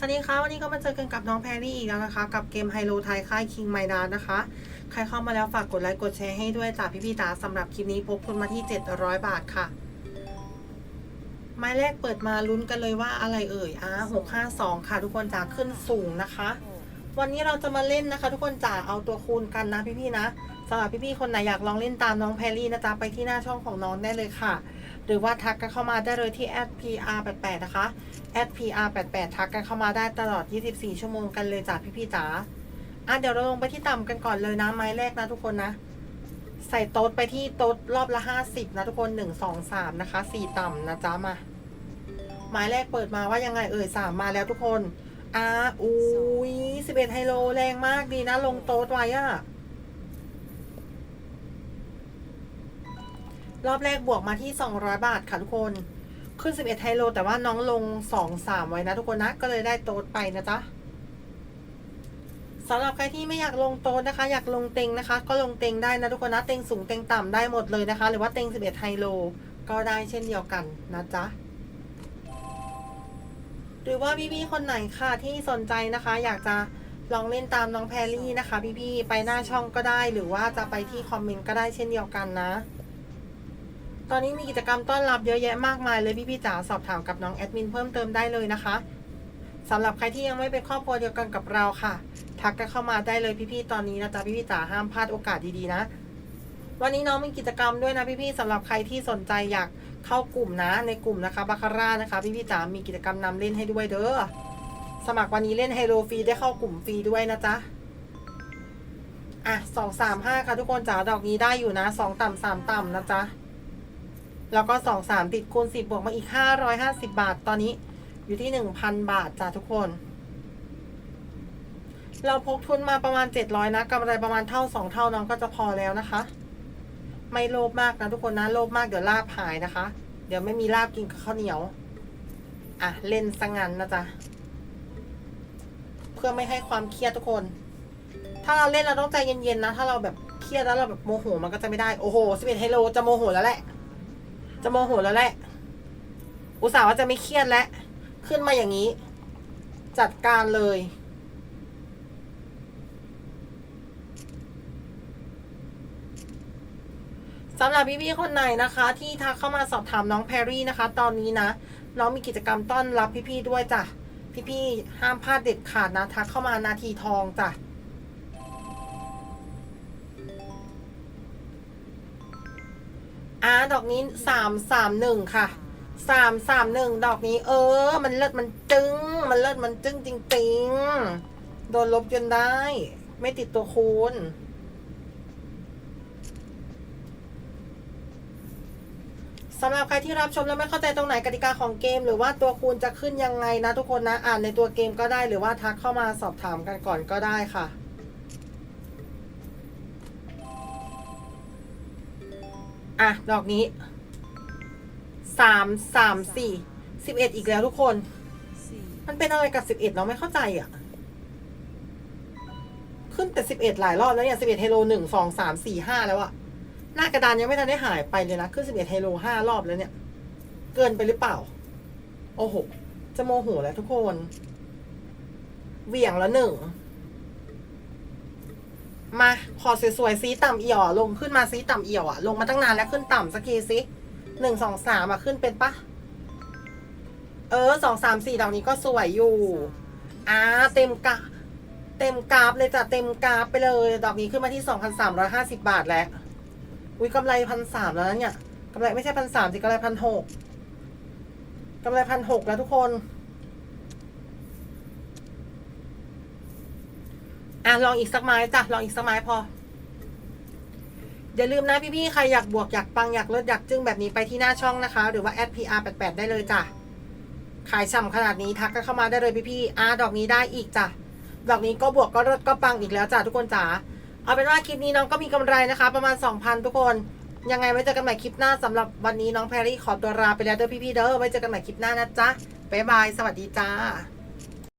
สวัสดีค่ะวันนี้ก็มาเจอกันกับน้องแพรรี่อีกแล้วนะคะ กับเกมไฮโลไทยค่ายคิงไมดานนะคะ ใครเข้ามาแล้วฝากกดไลค์กดแชร์ให้ด้วยจากพี่ตาสำหรับคลิปนี้พบคุณมาที่ 700 บาทค่ะ ไม้แรกเปิดมาลุ้นกันเลยว่าอะไรเอ่ยอ่า652ค่ะ ทุกคนจ๋าขึ้นสูงนะคะ วันนี้เราจะมาเล่นนะคะ ทุกคนจ๋าเอาตัวคูณกันนะพี่ๆนะสำหรับพี่ๆคนไหนอยากลองเล่นตามน้องแพรรี่นะจ๊ะไปที่หน้าช่องของน้องได้เลยค่ะ หรือว่าทักกันเข้ามาได้เลยที่ @pr88 นะคะ @pr88 ทักกันเข้ามาได้ตลอด 24 ชั่วโมงกันเลยจ้ะพี่ๆจ๋าอะเดี๋ยวเราลงไปที่ต่ำกันก่อนเลยนะไม้แรกนะทุกคนนะ ใส่โต๊ดไปที่โต๊ดรอบละ 50 นะทุกคน 1 2 3 นะคะ 4 ต่ำนะจ๊ะมาไม้แรกเปิดมาว่ายังไงเอ่ย3มาแล้วทุกคนอ่าอุ้ย11 ไฮโลแรงมากดีนะ ลงโต๊ดไว้อะ รอบแรกบวกมาที่ 200 บาทค่ะทุกคน ขึ้น 11 ไฮโล แต่ว่าน้องลง 2 3 ไว้นะทุกคนนะ ก็เลยได้โต๊ดไปนะจ๊ะสำหรับใครที่ไม่อยากลงโต๊ดนะคะ อยากลงเต็งนะคะ ก็ลงเต็งได้นะทุกคนนะ เต็งสูงเต็งต่ำได้หมดเลยนะคะ หรือว่าเต็ง 11 ไฮโล ก็ได้เช่นเดียวกันนะจ๊ะหรือว่าพี่ๆคนไหนค่ะที่สนใจนะคะ อยากจะลองเล่นตามน้องแพรรี่นะคะ พี่ๆไปหน้าช่องก็ได้ หรือว่าจะไปที่คอมเมนต์ก็ได้เช่นเดียวกันนะ ตอนนี้มีกิจกรรมต้อนรับเยอะแยะมากมายเลยพี่ๆจ๋าสอบถามกับน้องแอดมินเพิ่มเติมได้เลยนะคะสำหรับใครที่ยังไม่เป็นครอบครัวเดียวกันกับเราค่ะ ทักกันเข้ามาได้เลยพี่ๆตอนนี้นะจ๊ะพี่ๆจ๋าห้ามพลาดโอกาสดีๆนะ วันนี้น้องมีกิจกรรมด้วยนะพี่ๆสำหรับใครที่สนใจอยากเข้ากลุ่มนะในกลุ่มนะคะบาคาร่านะคะ พี่ๆจ๋ามีกิจกรรมนำเล่นให้ด้วยเด้อสมัครวันนี้เล่นไฮโลฟรีได้เข้ากลุ่มฟรีด้วยนะจ๊ะอะสองสามห้าค่ะทุกคนจ๋าดอกนี้ได้อยู่นะสองต่ำสามต่ำนะจ๊ะ แล้วก็สองสามติดคูณสิบบวกมาอีกห้าร้อยห้าสิบาท ตอนนี้อยู่ที่หนึ่งพันบาทจ้ะทุกคน เราพกทุนมาประมาณเจ็ดร้อยนะกำไรประมาณเท่าสองเท่าน้องก็จะพอแล้วนะคะ ไม่โลภมากนะทุกคนนะ โลภมากเดี๋ยวลาบหายนะคะ เดี๋ยวไม่มีลาบกินกับข้าวเหนียว อะ เล่นสังงันนะจ๊ะ เพื่อไม่ให้ความเครียดทุกคน ถ้าเราเล่นเราต้องใจเย็นๆนะ ถ้าเราแบบเครียดแล้วเราแบบโมโหมันก็จะไม่ได้ โอ้โหสิบเอ็ดไฮโลจะโมโหแล้วแหละ จะโมโหแล้วแหละ อุตส่าห์ว่าจะไม่เครียดแล้ว ขึ้นมาอย่างนี้ จัดการเลย สำหรับพี่ๆคนไหนนะคะ ที่ทักเข้ามาสอบถามน้องแพรรี่นะคะ ตอนนี้นะ น้องมีกิจกรรมต้อนรับพี่ๆด้วยจ้ะ พี่ๆห้ามพลาดเด็ดขาดนะ ทักเข้ามานาทีทองจ้ะ อ่าดอกนี้สามสามหนึ่งค่ะสามสามหนึ่งดอกนี้ เออ มันเลิศมันจึง มันเลิศมันจึงจริงๆ โดนลบจนได้ ไม่ติดตัวคูณสำหรับใครที่รับชมแล้วไม่เข้าใจตรงไหนกติกาของเกม หรือว่าตัวคูณจะขึ้นยังไงนะทุกคนนะ อ่านในตัวเกมก็ได้หรือว่าทักเข้ามาสอบถามกันก่อนก็ได้ค่ะ อะ ดอกนี้สามสามสี่สิบเอ็ดอีกแล้วทุกคน มันเป็นอะไรกับสิบเอ็ดเราไม่เข้าใจอะ ขึ้นแต่สิบเอ็ดหลายรอบแล้วเนี่ยสิบเอ็ดเฮโลหนึ่งสองสามสี่ห้าแล้วอะหน้ากระดานยังไม่ทันได้หายไปเลยนะ ขึ้นสิบเอ็ดเฮโลห้ารอบแล้วเนี่ย เกินไปหรือเปล่า โอ้โห จะโมโหแล้วทุกคน เหวี่ยงแล้วหนึ่ง มาขอสวยๆซีต่ำเอี่ยวลงขึ้นมาซีต่ำเอี่ยวอะลงมาตั้งนานแล้วขึ้นต่ำสักทีสิหนึ่งสองสามอะขึ้นเป็นปะเออสองสามสี่ดอกนี้ก็สวยอยู่อ่าเต็มกะเต็มกราฟเลยจ้ะเต็มกราฟไปเลย ดอกนี้ขึ้นมาที่สองพันสามร้อยห้าสิบาทแล้วอุ้ยกำไรพันสามแล้วนะเนี่ยกำไรไม่ใช่พันสามสิกำไรพันหกกำไรพันหกแล้วทุกคน อะลองอีกสักไม้จ้ะลองอีกสักไม้พอ อย่าลืมนะพี่ๆใครอยากบวกอยากปังอยากเลิศอยากจึ้งแบบนี้ไปที่หน้าช่องนะคะ หรือว่าแอด PR88 ได้เลยจ้ะขายฉ่ำขนาดนี้ทักกันเข้ามาได้เลยพี่ๆอะดอกนี้ได้อีกจ้ะดอกนี้ก็บวกก็เลิศก็ปังอีกแล้วจ้ะทุกคนจ๋าเอาเป็นว่าคลิปนี้น้องก็มีกำไรนะคะ ประมาณ2,000ทุกคนยังไงไว้เจอกันใหม่คลิปหน้าสำหรับวันนี้น้องแพรรี่ขอตัวลาไปแล้วเด้อพี่ๆเด้อไว้เจอกันใหม่คลิปหน้านะจ๊ะบ๊ายบายสวัสดีจ้า